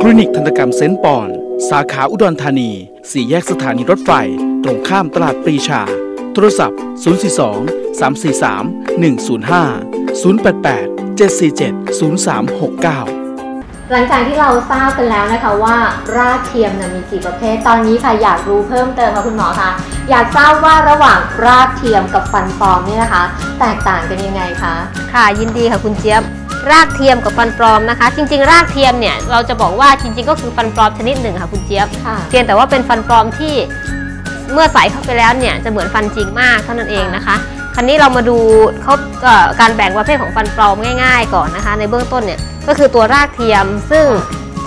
คลินิกทันตกรรมเซนต์ปอน สาขาอุดรธานี สี่แยกสถานีรถไฟ ตรงข้ามตลาดปรีชา โทรศัพท์ 042 343 105 088 747 0369หลังจากที่เราทราบกันแล้วนะคะว่ารากเทียมเนี่ยมีกี่ประเภท ตอนนี้ค่ะอยากรู้เพิ่มเติมค่ะคุณหมอคะอยากทราบว่าระหว่างรากเทียมกับฟันปลอมเนี่ยนะคะ แตกต่างกันยังไงคะค่ะยินดีค่ะคุณเจี๊ยบ รากเทียมกับฟันปลอมนะคะ จริง ๆ รากเทียมเนี่ยเราจะบอกว่าจริง ๆ ก็คือฟันปลอมชนิดหนึ่งค่ะคุณเจี๊ยบค่ะเพียงแต่ว่าเป็นฟันปลอมที่เมื่อใส่เข้าไปแล้วเนี่ยจะเหมือนฟันจริงมากเท่านั้นเองนะคะคราวนี้เรามาดูเขาเอ่อการแบ่งประเภทของฟันปลอมง่าย ๆ ก่อนนะคะ ในเบื้องต้นเนี่ยก็คือตัวรากเทียมซึ่ง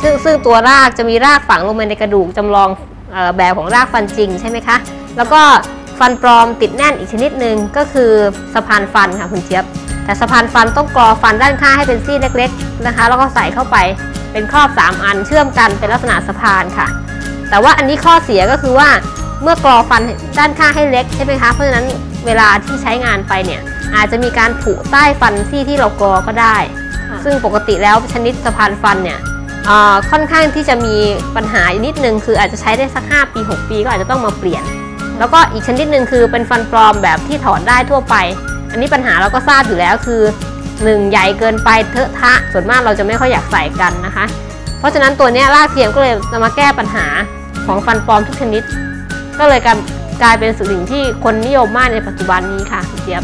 ซึ่งซึ่งตัวรากจะมีรากฝังลงไปในกระดูกจำลองเออแบบของรากฟันจริงใช่ไหมคะ แล้วก็ ฟันปลอมติดแน่นอีกชนิดหนึ่งก็คือสะพานฟันค่ะคุณเจี๊ยบ แต่สะพานฟันต้องกรอฟันด้านข้างให้เป็นซี่เล็กๆนะคะ แล้วก็ใส่เข้าไปเป็นครอบ 3 อันเชื่อมกันเป็นลักษณะสะพานค่ะ แต่ว่าอันนี้ข้อเสียก็คือว่าเมื่อกรอฟันด้านข้างให้เล็กใช่ไหมคะเพราะฉะนั้นเวลาที่ใช้งานไปเนี่ยอาจจะมีการผุใต้ฟันซี่ที่เรากรอก็ได้ค่ะซึ่งปกติแล้วชนิดสะพานฟันเนี่ยเอ่อค่อนข้างที่จะมีปัญหาอยู่นิดนึงคืออาจจะใช้ได้สัก 5 ปี 6 ปีก็อาจจะต้องมาเปลี่ยน แล้วก็อีกชนิดหนึ่งคือเป็นฟันปลอมแบบที่ถอนได้ทั่วไป อันนี้ปัญหาเราก็ทราบอยู่แล้วคือ 1 ใหญ่เกินไปเทอะทะ ส่วนมากเราจะไม่ค่อยอยากใส่กันนะคะ เพราะฉะนั้นตัวนี้ลากเทียมก็เลยจะมาแก้ปัญหาของฟันปลอมทุกชนิด ก็เลยกลายเป็นสิ่งที่คนนิยมมากในปัจจุบันนี้ค่ะเจี๊ยบ